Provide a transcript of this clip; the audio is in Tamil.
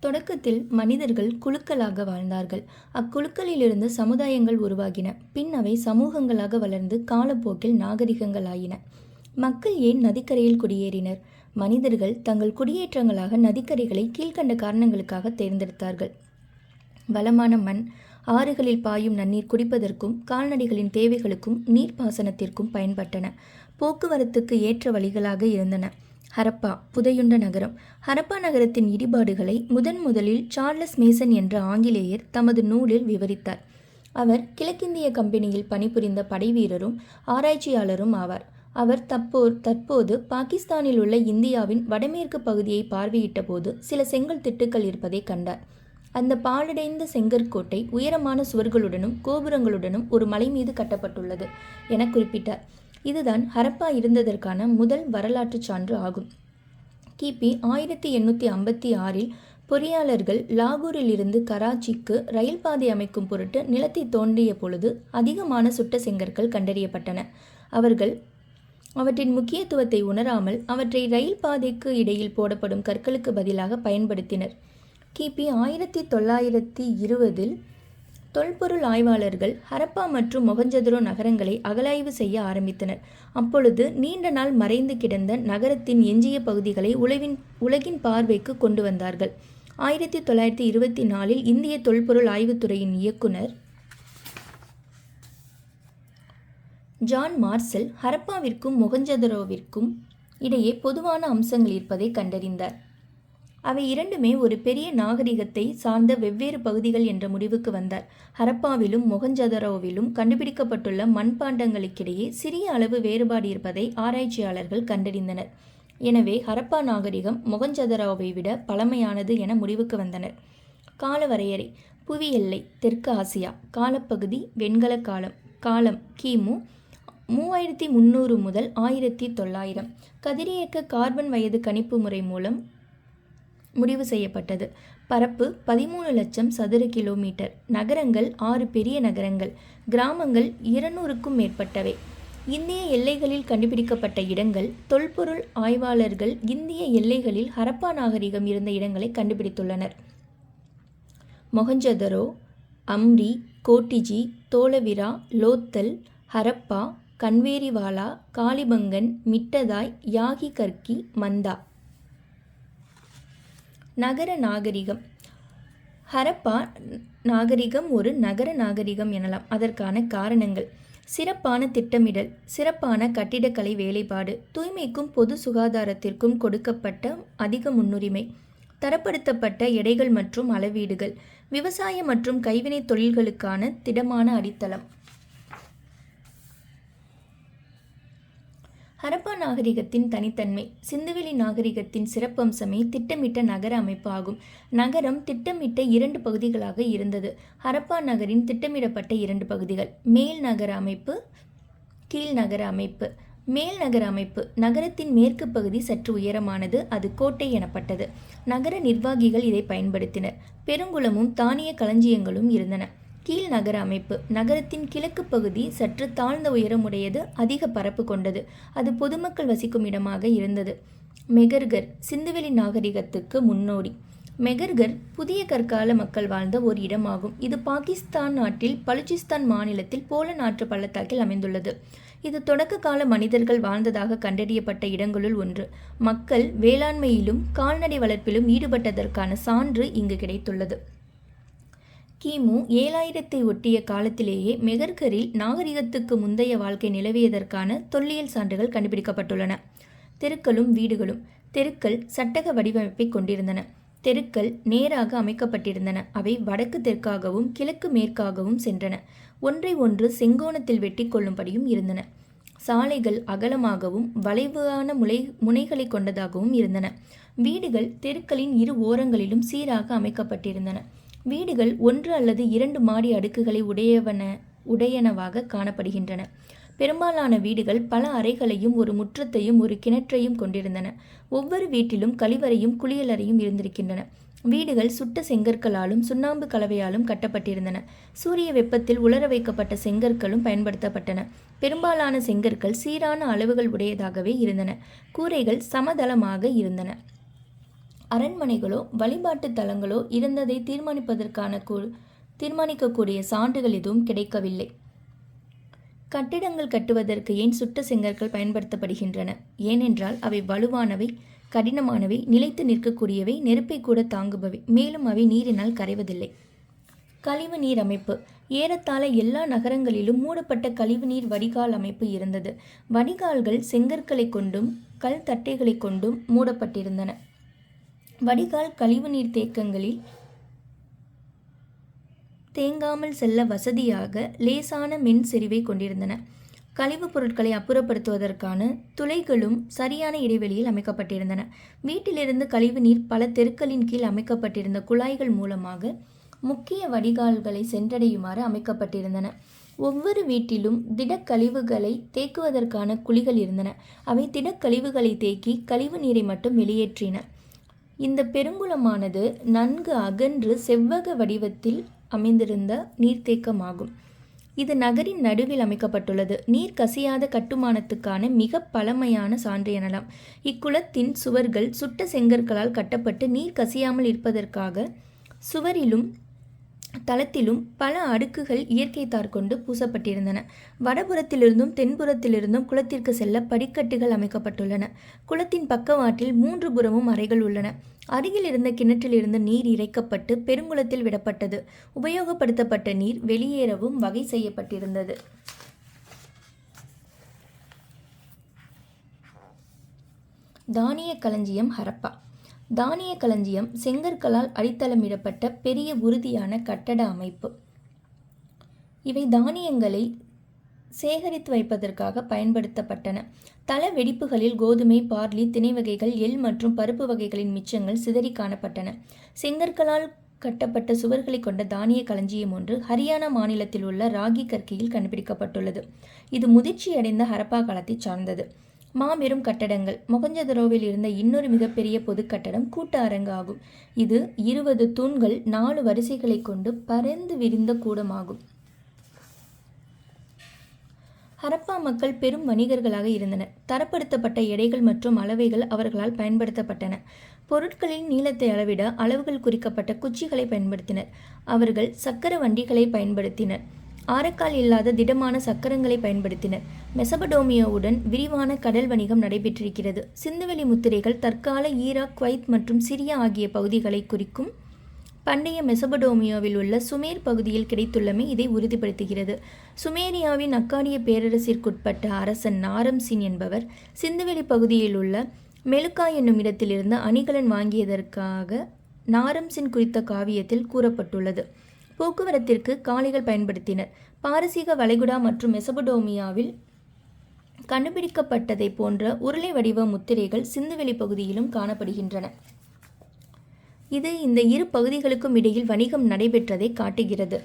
தொடக்கத்தில் மனிதர்கள் குழுக்களாக வாழ்ந்தார்கள். அக்குழுக்களிலிருந்து சமுதாயங்கள் உருவாகின. பின் அவை சமூகங்களாக வளர்ந்து காலப்போக்கில் நாகரிகங்களாயின. மக்கள் ஏன் நதிக்கரையில் குடியேறினர்? மனிதர்கள் தங்கள் குடியேற்றங்களாக நதிக்கரைகளை கீழ்க்கண்ட காரணங்களுக்காக தேர்ந்தெடுத்தார்கள். வளமான மண் ஆறுகளில் பாயும் நன்னீர் குடிப்பதற்கும் கால்நடைகளின் தேவைகளுக்கும் நீர்ப்பாசனத்திற்கும் பயன்பட்டன. போக்குவரத்துக்கு ஏற்ற வழிகளாக இருந்தன. ஹரப்பா புதையுண்ட நகரம். ஹரப்பா நகரத்தின் இடிபாடுகளை முதன் முதலில் சார்லஸ் மேசன் என்ற ஆங்கிலேயர் தமது நூலில் விவரித்தார். அவர் கிழக்கிந்திய கம்பெனியில் பணிபுரிந்த படைவீரரும் ஆராய்ச்சியாளரும் ஆவார். அவர் தப்போ தற்போது பாகிஸ்தானில் உள்ள இந்தியாவின் வடமேற்கு பகுதியை பார்வையிட்ட போது சில செங்கல் திட்டுக்கள் இருப்பதை கண்டார். அந்த பாழடைந்த செங்கற்கோட்டை உயரமான சுவர்களுடனும் கோபுரங்களுடனும் ஒரு மலை மீது கட்டப்பட்டுள்ளது என குறிப்பிட்டார். இதுதான் ஹரப்பா இருந்ததற்கான முதல் வரலாற்று சான்று ஆகும். கிபி ஆயிரத்தி எண்ணூற்றி ஐம்பத்தி ஆறில் பொறியாளர்கள் லாகூரிலிருந்து கராச்சிக்கு ரயில் பாதை அமைக்கும் பொருட்டு நிலத்தை தோண்டிய பொழுது அதிகமான சுட்ட செங்கற்கள் கண்டறியப்பட்டன. அவர்கள் அவற்றின் முக்கியத்துவத்தை உணராமல் அவற்றை ரயில் பாதைக்கு இடையில் போடப்படும் கற்களுக்கு பதிலாக பயன்படுத்தினர். கிபி ஆயிரத்தி தொள்ளாயிரத்தி இருபதில் தொல்பொருள் ஆய்வாளர்கள் ஹரப்பா மற்றும் மொகஞ்சதுரோ நகரங்களை அகலாய்வு செய்ய ஆரம்பித்தனர். அப்பொழுது நீண்ட நாள் மறைந்து கிடந்த நகரத்தின் எஞ்சிய பகுதிகளை உலகின் உலகின் பார்வைக்கு கொண்டு வந்தார்கள். ஆயிரத்தி தொள்ளாயிரத்தி இருபத்தி நாலில் இந்திய தொல்பொருள் ஆய்வுத்துறையின் இயக்குனர் ஜான் மார்சல் ஹரப்பாவிற்கும் மொகஞ்சதரோவிற்கும் இடையே பொதுவான அம்சங்கள் இருப்பதை கண்டறிந்தார். அவை இரண்டுமே ஒரு பெரிய நாகரிகத்தை சார்ந்த வெவ்வேறு பகுதிகள் என்ற முடிவுக்கு வந்தார். ஹரப்பாவிலும் மொகஞ்சதரோவிலும் கண்டுபிடிக்கப்பட்டுள்ள மண்பாண்டங்களுக்கிடையே சிறிய அளவு வேறுபாடு இருப்பதை ஆராய்ச்சியாளர்கள் கண்டறிந்தனர். எனவே ஹரப்பா நாகரிகம் மொகஞ்சதரோவை விட பழமையானது என முடிவுக்கு வந்தனர். கால வரையறை புவி எல்லை தெற்கு ஆசியா காலப்பகுதி வெண்கல காலம் காலம் கிமு மூவாயிரத்தி முந்நூறு முதல் ஆயிரத்தி தொள்ளாயிரம். கதிரியக்க கார்பன் வயது கணிப்பு முறை மூலம் முடிவு செய்யப்பட்டது. பரப்பு பதிமூணு லட்சம் சதுர கிலோமீட்டர். நகரங்கள் ஆறு பெரிய நகரங்கள். கிராமங்கள் இருநூறுக்கும் மேற்பட்டவை. இந்திய எல்லைகளில் கண்டுபிடிக்கப்பட்ட இடங்கள் தொல்பொருள் ஆய்வாளர்கள் இந்திய எல்லைகளில் ஹரப்பா நாகரிகம் இருந்த இடங்களை கண்டுபிடித்துள்ளனர். மொஹஞ்சதரோ அம்ரி கோட்டிஜி தோலவிரா லோத்தல் ஹரப்பா கன்வேரிவாலா காளிபங்கன் மிட்டதாய் யாகி கர்கி மந்தா. நகர நாகரிகம். ஹரப்பா நாகரிகம் ஒரு நகர நாகரிகம் எனலாம். அதற்கான காரணங்கள். சிறப்பான திட்டமிடல் சிறப்பான கட்டிடக்கலை வேலைப்பாடு தூய்மைக்கும் பொது சுகாதாரத்திற்கும் கொடுக்கப்பட்ட அதிக முன்னுரிமை தரப்படுத்தப்பட்ட எடைகள் மற்றும் அளவீடுகள் விவசாய மற்றும் கைவினைத் தொழில்களுக்கான திடமான அடித்தளம். ஹரப்பா நாகரிகத்தின் தனித்தன்மை சிந்துவெளி நாகரிகத்தின் சிறப்பம்சமே திட்டமிட்ட நகர அமைப்பு ஆகும் நகரம் திட்டமிட்ட இரண்டு பகுதிகளாக இருந்தது. ஹரப்பா நகரின் திட்டமிடப்பட்ட இரண்டு பகுதிகள். மேல் நகர அமைப்பு கீழ் நகர அமைப்பு. மேல் நகர அமைப்பு நகரத்தின் மேற்கு பகுதி சற்று உயரமானது அது கோட்டை எனப்பட்டது. நகர நிர்வாகிகள் இதை பயன்படுத்தினர். பெருங்குளமும் தானிய களஞ்சியங்களும் இருந்தன. கீழ் நகர அமைப்பு. நகரத்தின் கிழக்கு பகுதி சற்று தாழ்ந்த உயரமுடையது அதிக பரப்பு கொண்டது. அது பொதுமக்கள் வசிக்கும் இடமாக இருந்தது. மெகர்கர் சிந்துவெளி நாகரிகத்துக்கு முன்னோடி. மெகர்கர் புதிய கற்கால மக்கள் வாழ்ந்த ஒரு இடமாகும். இது பாகிஸ்தான் நாட்டில் பலுச்சிஸ்தான் மாநிலத்தில் போல நாற்று பள்ளத்தாக்கில் அமைந்துள்ளது. இது தொடக்க கால மனிதர்கள் வாழ்ந்ததாக கண்டறியப்பட்ட இடங்களுள் ஒன்று. மக்கள் வேளாண்மையிலும் கால்நடை வளர்ப்பிலும் ஈடுபட்டதற்கான சான்று இங்கு கிடைத்துள்ளது. கிமு ஏழாயிரத்தை ஒட்டிய காலத்திலேயே மெகர்கரில் நாகரிகத்துக்கு முந்தைய வாழ்க்கை நிலவியதற்கான தொல்லியல் சான்றுகள் கண்டுபிடிக்கப்பட்டுள்ளன. தெருக்களும் வீடுகளும் தெருக்கள் சட்டக வடிவமைப்பை கொண்டிருந்தன. தெருக்கள் நேராக அமைக்கப்பட்டிருந்தன. அவை வடக்கு தெற்காகவும் கிழக்கு மேற்காகவும் சென்றன. ஒன்றை ஒன்று செங்கோணத்தில் வெட்டி கொள்ளும்படியும் இருந்தன. சாலைகள் அகலமாகவும் வளைவான முளை முனைகளை கொண்டதாகவும் இருந்தன. வீடுகள் தெருக்களின் இரு ஓரங்களிலும் சீராக அமைக்கப்பட்டிருந்தன. வீடுகள் ஒன்று அல்லது இரண்டு மாடி அடுக்குகளை உடையவன உடையனவாக காணப்படுகின்றன. பெரும்பாலான வீடுகள் பல அறைகளையும் ஒரு முற்றத்தையும் ஒரு கிணற்றையும் கொண்டிருந்தன. ஒவ்வொரு வீட்டிலும் கழிவறையும் குளியலறையும் இருந்திருக்கின்றன. வீடுகள் சுட்ட செங்கற்களாலும் சுண்ணாம்பு கலவையாலும் கட்டப்பட்டிருந்தன. சூரிய வெப்பத்தில் உலர வைக்கப்பட்ட செங்கற்களும் பயன்படுத்தப்பட்டன. பெரும்பாலான செங்கற்கள் சீரான அளவுகள் உடையதாகவே இருந்தன. கூரைகள் சமதளமாக இருந்தன. அரண்மனைகளோ வழிபாட்டு தலங்களோ இருந்ததை தீர்மானிப்பதற்கான கூ தீர்மானிக்கக்கூடிய சான்றுகள் எதுவும் கிடைக்கவில்லை. கட்டிடங்கள் கட்டுவதற்கு ஏன் சுட்ட செங்கற்கள் பயன்படுத்தப்படுகின்றன? ஏனென்றால் அவை வலுவானவை கடினமானவை நிலைத்து நிற்கக்கூடியவை நெருப்பை கூட தாங்குபவை. மேலும் அவை நீரினால் கரைவதில்லை. கழிவு நீர் அமைப்பு. ஏறத்தாழ எல்லா நகரங்களிலும் மூடப்பட்ட கழிவுநீர் வடிகால் அமைப்பு இருந்தது. வடிகால்கள் செங்கற்களை கொண்டும் கல் தட்டைகளை கொண்டும் மூடப்பட்டிருந்தன. வடிகால் கழிவுநீர் தேக்கங்களில் தேங்காமல் செல்ல வசதியாக லேசான மின் செறிவை கொண்டிருந்தன. கழிவுப் பொருட்களை அப்புறப்படுத்துவதற்கான துளைகளும் சரியான இடைவெளியில் அமைக்கப்பட்டிருந்தன. வீட்டிலிருந்து கழிவு நீர் பல தெருக்களின் கீழ் அமைக்கப்பட்டிருந்த குழாய்கள் மூலமாக முக்கிய வடிகால்களை சென்றடையுமாறு அமைக்கப்பட்டிருந்தன. ஒவ்வொரு வீட்டிலும் திடக்கழிவுகளை தேக்குவதற்கான குழிகள் இருந்தன. அவை திடக்கழிவுகளை தேக்கி கழிவு நீரை மட்டும் வெளியேற்றின. இந்த பெருங்குளமானது நன்கு அகன்று செவ்வக வடிவத்தில் அமைந்திருந்த நீர்த்தேக்கமாகும். இது நகரின் நடுவில் அமைக்கப்பட்டுள்ளது. நீர் கசியாத கட்டுமானத்துக்கான மிக பழமையான சான்று எனலாம். இக்குளத்தின் சுவர்கள் சுட்ட செங்கற்களால் கட்டப்பட்டு நீர் கசியாமல் இருப்பதற்காக சுவரிலும் தளத்திலும் பல அடுக்குகள் இயற்கை தார் கொண்டு பூசப்பட்டிருந்தன. வடபுறத்திலிருந்தும் தென்புறத்திலிருந்தும் குளத்திற்கு செல்ல படிக்கட்டுகள் அமைக்கப்பட்டுள்ளன. குளத்தின் பக்கவாட்டில் மூன்று புறமும் அறைகள் உள்ளன. அருகில் இருந்த கிணற்றிலிருந்து நீர் இறைக்கப்பட்டு பெருங்குளத்தில் விடப்பட்டது. உபயோகப்படுத்தப்பட்ட நீர் வெளியேறவும் வகை செய்யப்பட்டிருந்தது. தானிய களஞ்சியம் ஹரப்பா. தானிய களஞ்சியம் செங்கற்களால் அடித்தளமிடப்பட்ட பெரிய உறுதியான கட்டட அமைப்பு. இவை தானியங்களை சேகரித்து வைப்பதற்காக பயன்படுத்தப்பட்டன. தள வெடிப்புகளில் கோதுமை பார்லி திணை வகைகள் எள் மற்றும் பருப்பு வகைகளின் மிச்சங்கள் சிதறி காணப்பட்டன. செங்கற்களால் கட்டப்பட்ட சுவர்களை கொண்ட தானிய களஞ்சியம் ஒன்று ஹரியானா மாநிலத்தில் உள்ள ராகி கற்கையில் கண்டுபிடிக்கப்பட்டுள்ளது. இது முதிர்ச்சியடைந்த ஹரப்பா காலத்தை சார்ந்தது. மாபெரும் கட்டடங்கள். மொகஞ்சதரோவில் இருந்த இன்னொரு மிகப்பெரிய பொது கட்டடம் கூட்ட அரங்கு ஆகும். இது இருபது தூண்கள் நாலு வரிசைகளை கொண்டு பரந்து விரிந்த கூடமாகும். ஹரப்பா மக்கள் பெரும் வணிகர்களாக இருந்தனர். தரப்படுத்தப்பட்ட எடைகள் மற்றும் அளவைகள் அவர்களால் பயன்படுத்தப்பட்டன. பொருட்களின் நீளத்தை அளவிட அளவுகள் குறிக்கப்பட்ட குச்சிகளை பயன்படுத்தினர். அவர்கள் சக்கர வண்டிகளை பயன்படுத்தினர். ஆரக்கால் இல்லாத திடமான சக்கரங்களை பயன்படுத்தினர். மெசபடோமியாவுடன் விரிவான கடல் வணிகம் நடைபெற்றிருக்கிறது. சிந்துவெளி முத்திரைகள் தற்கால ஈராக் குவைத் மற்றும் சிரியா ஆகிய பகுதிகளை குறிக்கும் பண்டைய மெசபடோமியாவில் உள்ள சுமேர் பகுதியில் கிடைத்துள்ளமை இதை உறுதிப்படுத்துகிறது. சுமேரியாவின் அக்காடிய பேரரசிற்குட்பட்ட அரசன் நாரம்சின் என்பவர் சிந்துவெளி பகுதியில் உள்ள மெலுக்கா என்னும் இடத்திலிருந்து அணிகலன் வாங்கியதற்காக நாரம்சின் குறித்த காவியத்தில் கூறப்பட்டுள்ளது. போக்குவரத்திற்கு காளைகள் பயன்படுத்தினர். பாரசீக வளைகுடா மற்றும் மெசபடோமியாவில் கண்டுபிடிக்கப்பட்டதை போன்ற உருளை வடிவ முத்திரைகள் சிந்துவெளி பகுதியிலும் காணப்படுகின்றன. இது இந்த இரு பகுதிகளுக்கும் இடையில் வணிகம் நடைபெற்றதை காட்டுகிறது.